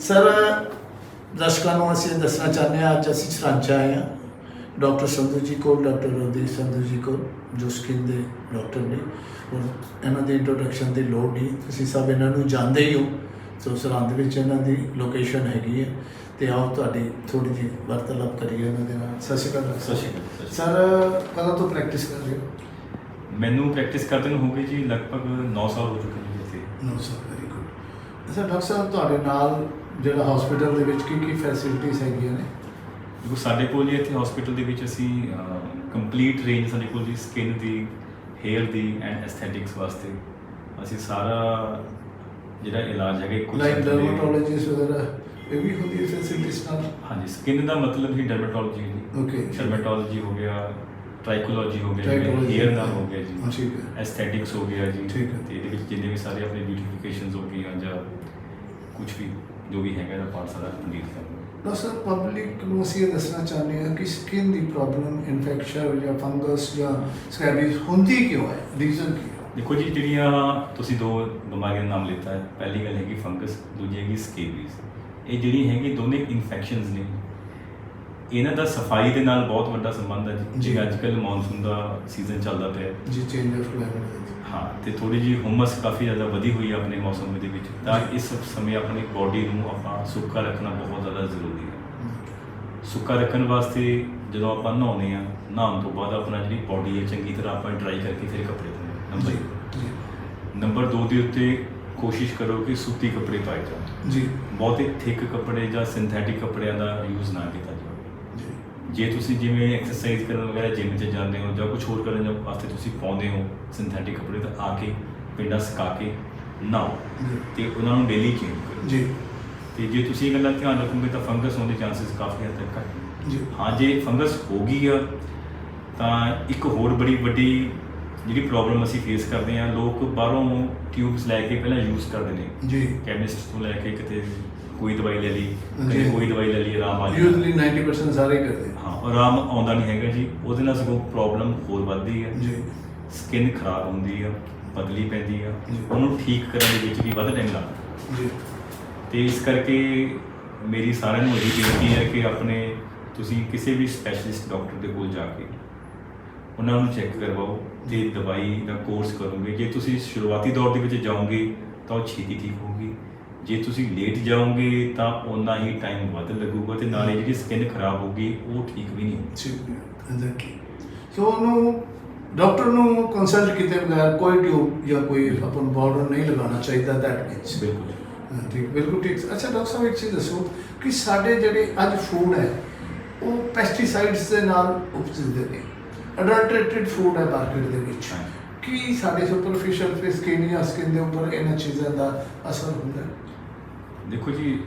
Sir ਦਰਸ਼ਕਾਂ ਨੂੰ ਅਸੀਂ ਦੱਸਣਾ ਚਾਹੁੰਦੇ ਹਾਂ ਅੱਜ ਅਸੀਂ ਸਰਾਂਚਾ ਆਏ ਹਾਂ। ਡਾਕਟਰ ਸੰਧੂ ਜੀ ਕੋਲ ਡਾਕਟਰ ਰੋਦੀ ਸੰਧੂ ਜੀ ਕੋਲ ਜੋ ਸਕਿਨ ਦੇ ਡਾਕਟਰ ਨੇ। ਔਰ ਇਹਨਾਂ ਦੀ ਇੰਟਰੋਡਕਸ਼ਨ ਦੀ ਲੋੜ ਨਹੀਂ। ਤੁਸੀਂ ਸਭ ਇਹਨਾਂ ਨੂੰ ਜਾਣਦੇ ਹੀ ਹੋ। ਸੋ ਸਰਹੰਦ ਵਿੱਚ ਇਹਨਾਂ ਦੀ ਲੋਕੇਸ਼ਨ ਹੈਗੀ ਹੈ। ਤੇ ਆਓ ਤੁਹਾਡੀ ਥੋੜੀ ਜਿਹੀ ਵਾਰਤਾਲਾਪ ਕਰੀਏ ਇਹਨਾਂ ਦੇ ਨਾਲ। ਸਤਿ ਸ਼੍ਰੀ ਅਕਾਲ। ਸਤਿ ਸ਼੍ਰੀ ਅਕਾਲ, ਸ਼੍ਰੀ ਸਰ ਕਦੋਂ ਤੋਂ ਪ੍ਰੈਕਟਿਸ ਕਰ ਰਹੇ ਹੋ? ਮੈਨੂੰ ਪ੍ਰੈਕਟਿਸ ਕਰਦੇ ਨੂੰ ਹੋ ਗਈ ਜੀ ਲਗਭਗ 9 ਸਾਲ ਹੋ ਚੁੱਕੇ ਨੇ ਇੱਥੇ। ਨੋ ਸਰ ਵੈਰੀ ਗੁੱਡ ਅੱਛਾ ਡਾਕਟਰ ਸਾਹਿਬ ਤੁਹਾਡੇ ਨਾਲ ਜਿਹੜਾ ਹਸਪੀਟਲ ਦੇ ਵਿੱਚ ਕੀ ਕੀ ਫੈਸਿਲਿਟੀਆਂ ਹੈਗੀਆਂ ਨੇ ਦੇਖੋ ਸਾਡੇ ਕੋਲ ਜੀ ਇੱਥੇ ਹਸਪੀਟਲ ਦੇ ਵਿੱਚ ਅਸੀਂ ਕੰਪਲੀਟ ਰੇਂਜ ਸਾਡੇ ਕੋਲ ਜੀ ਸਕਿਨ ਦੀ ਹੇਅਰ ਦੀ ਐਂਡ ਐਸਥੈਟਿਕਸ ਵਾਸਤੇ ਅਸੀਂ ਸਾਰਾ ਜਿਹੜਾ ਇਲਾਜ ਹੈਗਾ ਇੱਕੋ ਲਾਈਕ ਡਰਮਾਟੋਲੋਜਿਸਟ ਵਗੈਰਾ ਇਹ ਵੀ ਹੁੰਦੀ ਹੈ ਫੈਸਿਲਿਟੀਜ਼ ਨਾਲ ਹਾਂਜੀ ਸਕਿਨ ਦਾ ਮਤਲਬ ਹੀ ਡਰਮੇਟੋਲੋਜੀ ਹੈ Okay. ਡਰਮੇਟੋਲੋਜੀ ਹੋ ਗਿਆ ਟ੍ਰਾਈਕੋਲੋਜੀ ਹੋ ਗਿਆ ਹੇਅਰ ਦਾ ਹਾਂ। ਗਿਆ ਜੀ ਠੀਕ ਹੈ। ਐਸਥੈਟਿਕਸ ਹੋ ਗਿਆ ਜੀ ਠੀਕ ਹੈ। ਤੇ ਇਹਦੇ ਵਿੱਚ ਜਿੰਨੇ ਵੀ ਸਾਰੇ ਆਪਣੇ ਬਿਊਟੀਫਿਕੇਸ਼ਨਸ ਹੋ ਗਈਆਂ ਜਾਂ ਕੁਝ ਵੀ ਜੋ ਵੀ ਹੈਗਾ ਇਹਦਾ ਪਾਰਟ ਸਾਰਾ ਕੰਪਲੀਟ ਕਰਨਾ ਡਾਕਟਰ ਸਾਹਿਬ ਪਬਲਿਕ ਨੂੰ ਅਸੀਂ ਇਹ ਦੱਸਣਾ ਚਾਹੁੰਦੇ ਹਾਂ ਕਿ ਸਕਿਨ ਦੀ ਪ੍ਰੋਬਲਮ ਇਨਫੈਕਸ਼ਨ ਜਾਂ ਫੰਗਸ ਜਾਂ ਸਕੈਬੀਜ਼ ਹੁੰਦੀ ਕਿਉਂ ਹੈ? ਰੀਜ਼ਨ ਕੀ ਹੈ? ਦੇਖੋ ਜੀ ਜਿਹੜੀਆਂ ਤੁਸੀਂ ਦੋ ਬਿਮਾਰੀਆਂ ਦਾ ਨਾਮ ਲਿੱਤਾ ਹੈ ਪਹਿਲੀ ਗੱਲ ਹੈਗੀ ਫੰਗਸ ਦੂਜੀ ਹੈਗੀ ਸਕੇਬੀਜ਼ ਇਹ ਜਿਹੜੀ ਹੈਗੀ ਦੋਨੇ ਇਨਫੈਕਸ਼ਨਸ ਨੇ। ਇਹਨਾਂ ਦਾ ਸਫ਼ਾਈ ਦੇ ਨਾਲ ਬਹੁਤ ਵੱਡਾ ਸੰਬੰਧ ਹੈ ਜੀ। ਜਿਵੇਂ ਅੱਜ ਕੱਲ੍ਹ ਮੌਨਸੂਨ ਦਾ ਸੀਜ਼ਨ ਚੱਲਦਾ ਪਿਆ ਹੈ। ਜੀ ਚੇਂਜ ਆਫ ਕਲਾਈਮੇਟ ਹਾਂ ਤੇ ਥੋੜੀ ਜੀ ਹੁਮਸ ਕਾਫੀ ਜ਼ਿਆਦਾ ਵਧੀ ਹੋਈ ਹੈ ਆਪਣੇ ਮੌਸਮ ਦੇ ਵਿੱਚ। ਤਾਂ। ਇਸ ਸਮੇਂ ਆਪਣੀ ਬਾਡੀ ਨੂੰ ਆਪਾਂ ਸੁੱਕਾ ਰੱਖਣਾ ਬਹੁਤ ਜ਼ਿਆਦਾ ਜ਼ਰੂਰੀ ਹੈ। ਸੁੱਕਾ ਰੱਖਣ ਵਾਸਤੇ ਜਦੋਂ ਆਪਾਂ ਨਹਾਉਂਦੇ ਆ ਨਹਾਉਣ ਤੋਂ ਬਾਅਦ ਆਪਣਾ ਜਿਹੜੀ ਬਾਡੀ ਹੈ ਚੰਗੀ ਤਰ੍ਹਾਂ ਆਪਾਂ ਡਰਾਈ ਕਰਕੇ ਫਿਰ ਕੱਪੜੇ ਧੋਣੇ ਨੰਬਰ ਜੀ ਇੱਕ। ਨੰਬਰ 2 ਦੇ ਉੱਤੇ ਕੋਸ਼ਿਸ਼ ਕਰੋ ਕਿ ਸੂਤੀ ਕੱਪੜੇ ਪਾਏ ਜਾਣ। ਜੀ। ਬਹੁਤੇ ਥਿਕ ਕੱਪੜੇ ਜਾਂ ਸਿੰਥੈਟਿਕ ਕੱਪੜਿਆਂ ਦਾ ਯੂਜ਼ ਨਾ ਕੀਤਾ ਜੀ ਜੇ ਤੁਸੀਂ ਜਿਵੇਂ ਐਕਸਰਸਾਈਜ਼ ਕਰਨ ਵਗੈਰਾ ਜਿਮ 'ਚ ਜਾਂਦੇ ਹੋ ਜਾਂ ਕੁਝ ਹੋਰ ਕਰਨ ਵਾਸਤੇ ਤੁਸੀਂ ਪਾਉਂਦੇ ਹੋ ਸਿੰਥੈਟਿਕ ਕੱਪੜੇ ਤਾਂ ਆ ਕੇ ਪਿੰਡਾ ਸੁਕਾ ਕੇ ਨਹਾਓ ਜੀ। ਤੇ ਉਹਨਾਂ ਨੂੰ ਡੇਲੀ ਚੇਂਜ ਕਰੋ। ਜੀ। ਤੇ ਜੇ ਤੁਸੀਂ ਇਹ ਗੱਲਾਂ ਧਿਆਨ ਰੱਖੋਗੇ ਤਾਂ ਫੰਗਸ ਹੋਣ ਦੇ ਚਾਂਸਸ ਕਾਫੀ ਹੱਦ ਤੱਕ ਘੱਟ ਜੀ। ਹਾਂ ਜੇ ਫੰਗਸ ਹੋ ਗਈ ਆ ਤਾਂ ਇੱਕ ਹੋਰ ਬੜੀ ਵੱਡੀ ਜਿਹੜੀ ਪ੍ਰੋਬਲਮ ਅਸੀਂ ਫੇਸ ਕਰਦੇ ਆ ਲੋਕ ਬਾਹਰੋਂ ਟਿਊਬਸ ਲੈ ਕੇ ਪਹਿਲਾਂ ਯੂਜ਼ ਕਰਦੇ ਨੇ। ਜੀ। ਕੈਮਿਸਟ ਤੋਂ ਲੈ ਕੇ ਕਿਤੇ ਕੋਈ ਦਵਾਈ ਲੈ ਲਈ ਜੀ। ਕਦੇ ਕੋਈ ਦਵਾਈ ਲੈ ਲਈ ਆਰਾਮ ਆ ਜਾਣਾ। ਯੂਜ਼ਲੀ 90% ਸਾਰੇ ਹੀ ਕਰਦੇ। ਹਾਂ ਆਰਾਮ ਆਉਂਦਾ ਨਹੀਂ ਹੈਗਾ ਜੀ। ਉਹਦੇ ਨਾਲ ਸਗੋਂ ਪ੍ਰੋਬਲਮ ਹੋਰ ਵੱਧਦੀ ਹੈ ਜੀ। ਸਕਿਨ ਖਰਾਬ ਹੁੰਦੀ ਆ ਬਦਲੀ ਪੈਂਦੀ ਆ। ਜੀ। ਉਹਨੂੰ ਠੀਕ ਕਰਨ ਦੇ ਵਿੱਚ ਵੀ ਵੱਧ ਟਾਈਮ ਲੱਗਦਾ। ਜੀ। ਤੇ ਇਸ ਕਰਕੇ ਮੇਰੀ ਸਾਰਿਆਂ ਨੂੰ ਇਹੀ ਬੇਨਤੀ ਹੈ ਕਿ ਆਪਣੇ ਤੁਸੀਂ ਕਿਸੇ ਵੀ ਸਪੈਸ਼ਲਿਸਟ ਡਾਕਟਰ ਦੇ ਕੋਲ ਜਾ ਕੇ ਉਹਨਾਂ ਨੂੰ ਚੈੱਕ ਕਰਵਾਓ। ਤੇ ਦਵਾਈ ਦਾ ਕੋਰਸ ਕਰੋਗੇ ਜੇ ਤੁਸੀਂ ਸ਼ੁਰੂਆਤੀ ਦੌਰ ਦੇ ਵਿੱਚ ਜਾਓਗੇ ਤਾਂ ਉਹ ਛੇਤੀ ਠੀਕ ਹੋਊਗੀ। ਜੇ ਤੁਸੀਂ ਲੇਟ ਜਾਓਗੇ ਤਾਂ ਓਨਾ ਹੀ ਟਾਈਮ ਵੱਧ ਲੱਗੂਗਾ ਤੇ ਨਾਲੇ ਜਿਹੜੀ ਸਕਿਨ ਖਰਾਬ ਹੋਊਗੀ ਉਹ ਠੀਕ ਵੀ ਨਹੀਂ ਹੋਊਗੀ। ਐਗਜ਼ੈਕਟਲੀ ਸੋ ਉਹਨੂੰ ਡਾਕਟਰ ਨੂੰ ਕੰਸਲਟ ਕੀਤੇ ਬਗੈਰ ਕੋਈ ਟਿਊਬ ਜਾਂ ਕੋਈ ਆਪਾਂ ਨੂੰ ਪਾਊਡਰ ਨਹੀਂ ਲਗਾਉਣਾ ਚਾਹੀਦਾ ਦੈਟ ਮੀਨਸ ਬਿਲਕੁਲ। ਠੀਕ ਬਿਲਕੁਲ ਠੀਕ। ਅੱਛਾ ਡਾਕਟਰ ਸਾਹਿਬ ਇੱਕ ਚੀਜ਼ ਦੱਸੋ ਕਿ ਸਾਡੇ ਜਿਹੜੇ ਅੱਜ ਫੂਡ ਹੈ ਉਹ ਪੈਸਟੀਸਾਈਡਸ ਦੇ ਨਾਲ ਉਪਜਦੇ ਨੇ। ਅਡਲਟਰੇਟਡ ਫੂਡ ਹੈ ਮਾਰਕੀਟ ਦੇ ਵਿੱਚ। ਕੀ ਸਾਡੇ ਸੁਪਰਫੀਸ਼ੀਅਲ ਤੇ ਸਕਿਨ ਜਾਂ ਸਕਿਨ ਦੇ ਉੱਪਰ ਇਹਨਾਂ ਚੀਜ਼ਾਂ ਦਾ ਅਸਰ ਹੁੰਦਾ ਦੇਖੋ ਜੀ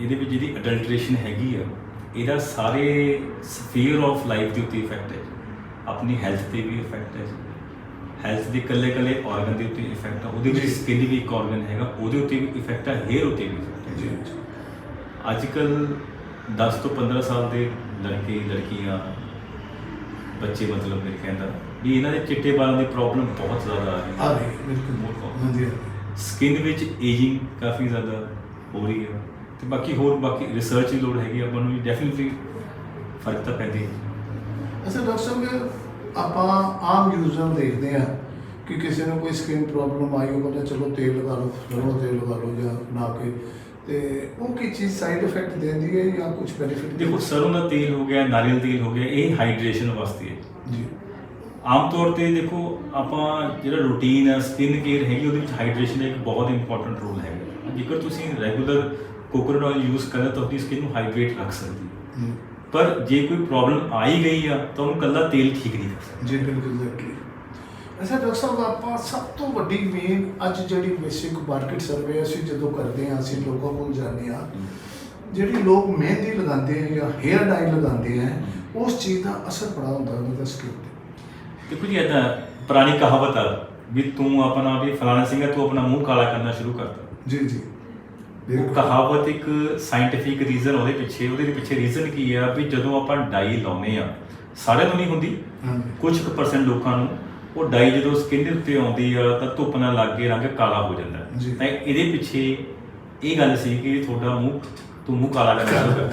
ਇਹਦੇ ਵਿੱਚ ਜਿਹੜੀ ਅਡਲਟ੍ਰੇਸ਼ਨ ਹੈਗੀ ਆ ਇਹਦਾ ਸਾਰੇ ਸਫੀਅਰ ਆਫ ਲਾਈਫ ਦੇ ਉੱਤੇ ਇਫੈਕਟ ਹੈ। ਆਪਣੀ ਹੈਲਥ ਤੇ ਵੀ ਇਫੈਕਟ ਹੈ ਹੈਲਥ ਦੇ ਕੱਲੇ ਕੱਲੇ ਆਰਗਨ ਦੇ ਉੱਤੇ ਇਫੈਕਟ ਆ ਉਹਦੇ ਵਿੱਚ। ਸਕਿਨ ਵੀ ਇੱਕ ਆਰਗਨ ਹੈਗਾ ਉਹਦੇ ਉੱਤੇ ਵੀ ਇਫੈਕਟ ਆ ਹੇਅਰ ਉੱਤੇ ਵੀ ਇਫੈਕਟ ਹੈ ਜੀ ਅੱਜ ਕੱਲ 10 ਤੋਂ 15 ਸਾਲ ਦੇ ਲੜਕੇ ਲੜਕੀਆਂ ਬੱਚੇ ਮਤਲਬ ਮੇਰੇ ਕਹਿੰਦਾ ਵੀ ਇਹਨਾਂ ਦੇ ਚਿੱਟੇ ਬਾਲਾਂ ਦੀ ਪ੍ਰੋਬਲਮ ਬਹੁਤ ਜ਼ਿਆਦਾ ਆ ਰਹੀ ਹੈ। ਆ ਰਹੀ ਹੈ, ਬਿਲਕੁਲ। ਬਹੁਤ। ਹਾਂਜੀ ਸਕਿਨ ਵਿੱਚ ਏਜਿੰਗ ਕਾਫੀ ਜ਼ਿਆਦਾ ਹੋ ਰਹੀ ਹੈ ਤੇ ਬਾਕੀ ਹੋਰ ਬਾਕੀ ਰਿਸਰਚ ਦੀ ਲੋੜ ਹੈਗੀ ਆਪਾਂ ਨੂੰ ਡੈਫੀਨਿਟਲੀ ਫ਼ਰਕ ਤਾਂ ਪੈਂਦਾ ਹੀ। ਅੱਛਾ ਡਾਕਟਰ ਸਾਹਿਬ ਆਪਾਂ ਆਮ ਯੂਜ਼ਰ ਦੇਖਦੇ ਆ ਕਿ ਕਿਸੇ ਨੂੰ ਕੋਈ ਸਕਿਨ ਪ੍ਰੋਬਲਮ ਆਈ ਉਹ ਕਹਿੰਦਾ ਚਲੋ ਤੇਲ ਲਗਾ ਲਓ ਸਰੋਂ ਦਾ ਤੇਲ ਲਗਾ ਲਓ ਜਾਂ ਨਾ ਕੇ ਤੇ ਉਹ ਕੀ ਚੀਜ਼ ਸਾਈਡ ਇਫੈਕਟ ਦਿੰਦੀ ਹੈ ਜਾਂ ਕੁਝ ਬੈਨੀਫਿਟ ਦੇਖੋ ਸਰੋਂ ਦਾ ਤੇਲ ਹੋ ਗਿਆ ਨਾਰੀਅਲ ਤੇਲ ਹੋ ਗਿਆ ਇਹ ਹਾਈਡਰੇਸ਼ਨ ਵਾਸਤੇ ਹੈ। ਜੀ। ਆਮ ਤੌਰ ਤੇ ਦੇਖੋ ਆਪਾਂ ਜਿਹੜਾ ਰੂਟੀਨ ਹੈ ਸਕਿਨ ਕੇਅਰ ਹੈਗੀ ਉਹਦੇ ਵਿੱਚ ਹਾਈਡਰੇਸ਼ਨ ਦਾ ਇੱਕ ਬਹੁਤ ਇੰਪੋਰਟੈਂਟ ਰੋਲ ਹੈਗਾ। ਜੇਕਰ ਤੁਸੀਂ ਰੈਗੂਲਰ ਕੋਕੋਨਟ ਆਇਲ ਯੂਜ਼ ਕਰਦਾ ਤਾਂ ਆਪਣੀ ਸਕਿਨ ਨੂੰ ਹਾਈਡਰੇਟ ਰੱਖ ਸਕਦੀ ਹੈ। ਪਰ ਜੇ ਕੋਈ ਪ੍ਰੋਬਲਮ ਆ ਹੀ ਗਈ ਆ ਤਾਂ ਉਹਨੂੰ ਕੱਲਾ ਤੇਲ ਠੀਕ ਨਹੀਂ ਕਰ ਸਕਦਾ। ਜੀ ਬਿਲਕੁਲ ਐਗਜ਼ੈਕਟਲੀ ਅੱਛਾ ਡਾਕਟਰ ਸਾਹਿਬ ਆਪਾਂ ਸਭ ਤੋਂ ਵੱਡੀ ਮੇਨ ਅੱਜ ਜਿਹੜੀ ਬੇਸਿਕ ਮਾਰਕੀਟ ਸਰਵੇ ਅਸੀਂ ਜਦੋਂ ਕਰਦੇ ਹਾਂ ਅਸੀਂ ਲੋਕਾਂ ਕੋਲ ਜਾਂਦੇ ਹਾਂ ਜਿਹੜੀ ਲੋਕ ਮਹਿੰਦੀ ਲਗਾਉਂਦੇ ਆ ਜਾਂ ਹੇਅਰ ਡਾਈ ਲਗਾਉਂਦੇ ਆ ਉਸ ਚੀਜ਼ ਦਾ ਅਸਰ ਬੜਾ ਹੁੰਦਾ ਉਹਨਾਂ ਦਾ ਸਕਿਨ ਤੇ। ਦੇਖੋ ਜੀ ਏਦਾਂ ਪੁਰਾਣੀ ਕਹਾਵਤ ਆ ਵੀ ਤੂੰ ਆਪਣਾ ਵੀ ਫਲਾਣਾ ਸਿੰਘਾ ਤੂੰ ਆਪਣਾ ਮੂੰਹ ਕਾਲਾ ਕਰਨਾ ਸ਼ੁਰੂ ਕਰਤਾ ਜੀ ਜੀ ਉਹ। ਕਹਾਵਤ ਇੱਕ ਸਾਇੰਟੀਫਿਕ ਰੀਜ਼ਨ ਉਹਦੇ ਪਿੱਛੇ ਉਹਦੇ ਪਿੱਛੇ ਰੀਜ਼ਨ ਕੀ ਆ ਵੀ ਜਦੋਂ ਆਪਾਂ ਡਾਈ ਲਾਉਨੇ ਆ ਸਾਰਿਆਂ ਨੂੰ ਨਹੀਂ ਹੁੰਦੀ ਕੁਝ ਕੁ ਪਰਸੈਂਟ ਲੋਕਾਂ ਨੂੰ ਉਹ ਡਾਈ ਜਦੋਂ ਸਕਿਨ ਦੇ ਉੱਤੇ ਆਉਂਦੀ ਆ ਤਾਂ ਧੁੱਪ ਨਾਲ ਲੱਗ ਕੇ ਰੰਗ ਕਾਲਾ ਹੋ ਜਾਂਦਾ। ਤਾਂ ਇਹਦੇ ਪਿੱਛੇ ਇਹ ਗੱਲ ਸੀ ਕਿ ਤੁਹਾਡਾ ਮੂੰਹ ਤੂੰ ਮੂੰਹ ਕਾਲਾ ਸੀਗਾ।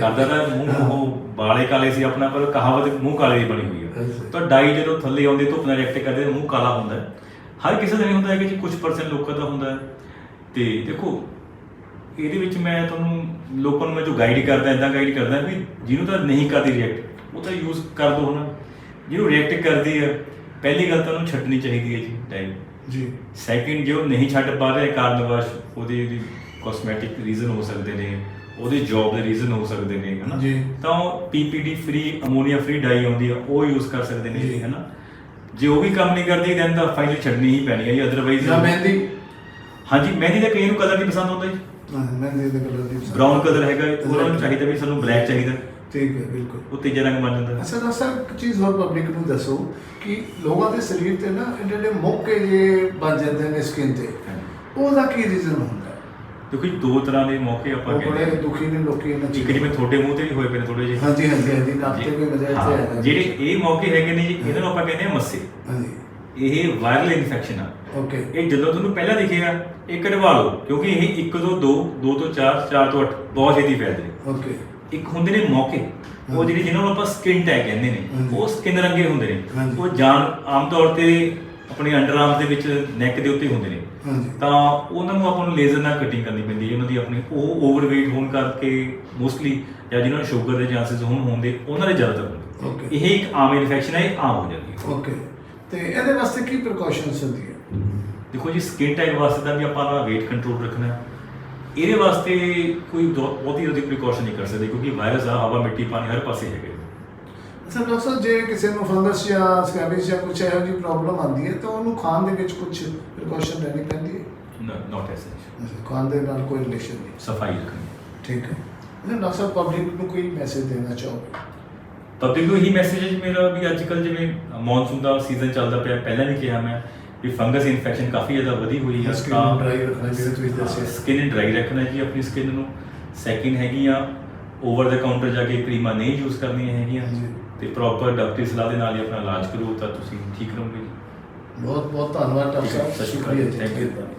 ਕਰਦਾ ਤਾਂ ਮੂੰਹ ਉਹ ਬਾਲੇ ਕਾਲੇ ਸੀ ਆਪਣਾ ਪਰ ਕਹਾਵਤ ਮੂੰਹ ਕਾਲੇ ਦੀ ਬਣੀ ਹੋਈ ਹੈ। ਤਾਂ ਡਾਈ ਜਦੋਂ ਥੱਲੇ ਆਉਂਦੀ ਧੁੱਪ ਨਾਲ ਰਿਐਕਟ ਕਰਦੇ ਮੂੰਹ ਕਾਲਾ ਹੁੰਦਾ ਹੈ। ਹਰ ਕਿਸੇ ਦਾ ਨਹੀਂ ਹੁੰਦਾ ਹੈ ਕਿ ਕੁਝ ਪਰਸੈਂਟ ਲੋਕਾਂ ਦਾ ਹੁੰਦਾ ਹੈ। ਤੇ ਦੇਖੋ ਇਹਦੇ ਵਿੱਚ ਮੈਂ ਤੁਹਾਨੂੰ ਲੋਕਾਂ ਨੂੰ ਮੈਂ ਜੋ ਗਾਈਡ ਕਰਦਾ ਇਦਾਂ ਗਾਈਡ ਕਰਦਾ ਵੀ ਜਿਹਨੂੰ ਤਾਂ ਨਹੀਂ ਕਰਦੀ ਰਿਐਕਟ ਉਹ ਤਾਂ ਯੂਜ਼ ਕਰ ਦੋ ਹੁਣ। ਜਿਹਨੂੰ ਰਿਐਕਟ ਕਰਦੀ ਹੈ ਪਹਿਲੀ ਗੱਲ ਤਾਂ ਉਹਨੂੰ ਛੱਡਣੀ ਚਾਹੀਦੀ ਹੈ ਜੀ ਟਾਈਮ ਜੀ। ਸੈਕਿੰਡ ਜੋ ਨਹੀਂ ਛੱਡ ਪਾ ਰਿਹਾ ਕਾਰਨਵਸ਼ ਉਹਦੇ ਉਹਦੀ ਕਾਸਮੈਟਿਕ ਰੀਜ਼ਨ ਹੋ ਸਕਦੇ ਨੇ ਉਹਦੇ ਜੌਬ ਦੇ ਰੀਜ਼ਨ ਹੋ ਸਕਦੇ ਨੇ ਹਨਾ? ਜੀ। ਤਾਂ ਉਹ PPD free ammonia free dye ਆਉਂਦੀ ਆ ਉਹ ਯੂਜ਼ ਕਰ ਸਕਦੇ ਨੇ ਜੀ। ਜੀ ਹਨਾ? ਜੇ ਉਹ ਵੀ ਕੰਮ ਨਹੀਂ ਕਰਦੀ ਦੈਨ ਤਾਂ ਫਾਈਨਲ ਛੱਡਣੀ ਹੀ ਪੈਣੀ ਹੈ ਜੀ ਅਦਰਵਾਈਜ਼ ਜਾਂ ਮਹਿੰਦੀ? ਹਾਂਜੀ ਮਹਿੰਦੀ ਦਾ ਕਈ ਨੂੰ ਕਲਰ ਨਹੀਂ ਪਸੰਦ ਆਉਂਦਾ ਜੀ। ਹਾਂ, ਮਹਿੰਦੀ ਦੇ ਕਲਰ ਦੀ ਪਸੰਦ। ਬ੍ਰਾਊਨ ਕਲਰ ਹੈਗਾ ਉਹਨਾਂ ਨੂੰ ਚਾਹੀਦਾ ਵੀ ਸਾਨੂੰ ਬਲੈਕ ਚਾਹੀਦਾ। ਠੀਕ ਹੈ ਬਿਲਕੁਲ। ਉਹ ਤੀਜਾ ਰੰਗ ਬਣ ਜਾਂਦਾ। ਡਾਕਟਰ ਸਾਹਿਬ ਇੱਕ ਚੀਜ਼ ਹੋਰ ਪਬਲਿਕ ਨੂੰ ਦੱਸੋ ਕਿ ਲੋਕਾਂ ਦੇ ਸਰੀਰ ਤੇ ਨਾ ਇਹ ਜਿਹੜੇ ਮੋਕੇ ਜੇ ਬਣ ਜਾਂਦੇ ਨੇ ਸਕਿਨ ਤੇ। ਉਹਦਾ ਕੀ ਰੀਜ਼ਨ ਹੁੰਦਾ? ਦੇਖੋ ਜੀ ਦੋ ਤਰ੍ਹਾਂ ਦੇ ਮੌਕੇ ਆਪਾਂ ਉਹ ਬੜੇ। ਦੁਖੀ ਨੇ ਲੋਕੀ ਇਹਨਾਂ ਇੱਕ ਚੀਜ਼ਾਂ ਜਿਵੇਂ ਤੁਹਾਡੇ ਮੂੰਹ ਤੇ ਵੀ ਹੋਏ ਪਏ ਨੇ ਥੋੜੇ ਜਿਹੇ। ਹਾਂਜੀ ਹਾਂਜੀ ਹਾਂਜੀ ਨਾਪਤੇ ਕੋਈ ਮਜ਼ਾ ਇੱਥੇ ਹਾਂ, ਜਿਹੜੇ ਇਹ ਮੌਕੇ ਹੈਗੇ ਨੇ ਜੀ ਇਹਨਾਂ ਨੂੰ ਆਪਾਂ ਕਹਿੰਦੇ ਆ ਮੱਸੇ। ਹਾਂਜੀ। ਇਹ ਵਾਇਰਲ ਇਨਫੈਕਸ਼ਨ ਆ। ਓਕੇ। ਇਹ ਜਦੋਂ ਤੁਹਾਨੂੰ ਪਹਿਲਾਂ ਦਿਖੇਗਾ ਇਹ ਕਢਵਾ ਲਓ ਕਿਉਂਕਿ ਇਹ 1 ਤੋਂ 2 2 ਤੋਂ 4 4 ਤੋਂ 8 ਬਹੁਤ ਛੇਤੀ ਫੈਲਦੇ ਨੇ ਓਕੇ। ਇੱਕ ਹੁੰਦੇ ਨੇ ਮੌਕੇ ਉਹ। ਜਿਹੜੇ ਜਿਹਨਾਂ ਨੂੰ ਆਪਾਂ ਸਕਿਨ ਟੈਗ ਕਹਿੰਦੇ ਨੇ ਹਾਂਜੀ। ਉਹ ਸਕਿਨ ਰੰਗੇ ਹੁੰਦੇ ਨੇ। ਹਾਂਜੀ। ਉਹ ਜਾਨ ਆਮ ਤੌਰ ਤੇ ਆਪਣੇ ਅੰਡਰਆਰਮ ਦੇ ਵਿੱਚ ਨੈਕ ਦੇ ਉੱਤੇ ਹੁੰਦੇ ਨੇ। ਹਾਂਜੀ। ਤਾਂ ਉਹਨਾਂ ਨੂੰ ਆਪਾਂ ਨੂੰ ਲੇਜ਼ਰ ਨਾਲ ਕਟਿੰਗ ਕਰਨੀ ਪੈਂਦੀ ਹੈ। ਉਹਨਾਂ ਦੀ ਆਪਣੀ ਉਹ ਓਵਰਵੇਟ ਹੋਣ ਕਰਕੇ ਮੋਸਟਲੀ ਜਾਂ ਜਿਨ੍ਹਾਂ ਨੂੰ ਸ਼ੂਗਰ ਦੇ ਚਾਂਸਸ ਹੋਣ ਹੁੰਦੇ ਉਹਨਾਂ ਦੇ ਜ਼ਿਆਦਾਤਰ ਹੁੰਦੇ Okay. ਇਹ ਇੱਕ ਆਮ ਇਨਫੈਕਸ਼ਨ ਹੈ ਇਹ ਆਮ ਹੋ ਜਾਂਦੀ ਹੈ। ਓਕੇ ਤੇ ਇਹਦੇ ਵਾਸਤੇ ਕੀ ਪ੍ਰੀਕਾਸ਼ਨਸ ਹੁੰਦੀਆਂ ਦੇਖੋ ਜੀ ਸਕਿਨ ਟਾਈਪ ਵਾਸਤੇ ਤਾਂ ਵੀ ਆਪਾਂ ਦਾ weight ਕੰਟਰੋਲ ਰੱਖਣਾ ਹੈ। ਇਹਦੇ ਵਾਸਤੇ ਕੋਈ ਬਹੁਤੀ ਜ਼ਿਆਦਾ ਪ੍ਰੀਕਾਸ਼ਨ ਨਹੀਂ ਕਰ ਸਕਦੇ ਕਿਉਂਕਿ ਵਾਇਰਸ ਆ ਹਵਾ ਮਿੱਟੀ ਪਾਣੀ ਹਰ ਪਾਸੇ ਹੈਗੇ ਅੱਛਾ ਡਾਕਟਰ ਜੇ ਕਿਸੇ ਨੂੰ ਫੰਗਸ ਜਾਂ ਸਕੈਬਿਸ ਜਾਂ ਕੁਝ ਇਹੋ ਜਿਹੀ ਪ੍ਰੋਬਲਮ ਆਉਂਦੀ ਹੈ ਤਾਂ ਉਹਨੂੰ ਖਾਣ ਦੇ ਵਿੱਚ ਕੁਝ ਪ੍ਰੀਕਾਸ਼ਨ ਲੈਣੀ ਪੈਂਦੀ ਹੈ? ਨਾਟ ਐਸੈਂਸ਼ੀਅਲ ਖਾਣ ਦੇ ਨਾਲ ਕੋਈ ਰਿਲੇਸ਼ਨ ਨਹੀਂ। ਸਫ਼ਾਈ ਰੱਖਣੀ ਠੀਕ ਹੈ। ਅੱਛਾ ਡਾਕਟਰ ਪਬਲਿਕ ਨੂੰ ਕੋਈ ਮੈਸੇਜ ਦੇਣਾ ਚਾਹੋਗੇ? ਪਬਲਿਕ ਨੂੰ ਇਹੀ ਮੈਸੇਜ ਹੈ ਮੇਰਾ ਵੀ ਅੱਜ ਕੱਲ ਜਿਵੇਂ ਮੌਨਸੂਨ ਦਾ ਸੀਜ਼ਨ ਚੱਲਦਾ ਪਿਆ ਪਹਿਲਾਂ ਵੀ ਕਿਹਾ ਮੈਂ ਵੀ ਫੰਗਸ ਇਨਫੈਕਸ਼ਨ ਕਾਫੀ ਜ਼ਿਆਦਾ ਵਧੀ ਹੋਈ ਹੈ Skin ਨੂੰ dry ਰੱਖਣਾ ਜਿਵੇਂ ਤੁਸੀਂ ਦੱਸਿਆ। ਸਕਿਨ ਡਰਾਈ ਰੱਖਣਾ ਜੀ ਆਪਣੀ ਸਕਿਨ ਨੂੰ। ਸੈਕਿੰਡ ਹੈਗੀ ਆ ਓਵਰ ਦਾ ਕਾਊਂਟਰ ਜਾ ਕੇ ਕਰੀਮਾਂ ਨਹੀਂ ਯੂਜ਼ ਕਰਨੀਆਂ ਹੈਗੀਆਂ। ਤੇ ਪ੍ਰੋਪਰ ਡਾਕਟਰੀ ਸਲਾਹ ਦੇ ਨਾਲ ਹੀ ਆਪਣਾ ਇਲਾਜ ਕਰੋ ਤਾਂ ਤੁਸੀਂ ਠੀਕ ਰਹੋਗੇ ਜੀ ਬਹੁਤ ਬਹੁਤ ਧੰਨਵਾਦ ਡਾਕਟਰ ਸਾਹਿਬ ਸਤਿ ਸ਼੍ਰੀ ਅਕਾਲ। you. ਮਿਹਰਬਾਨੀ।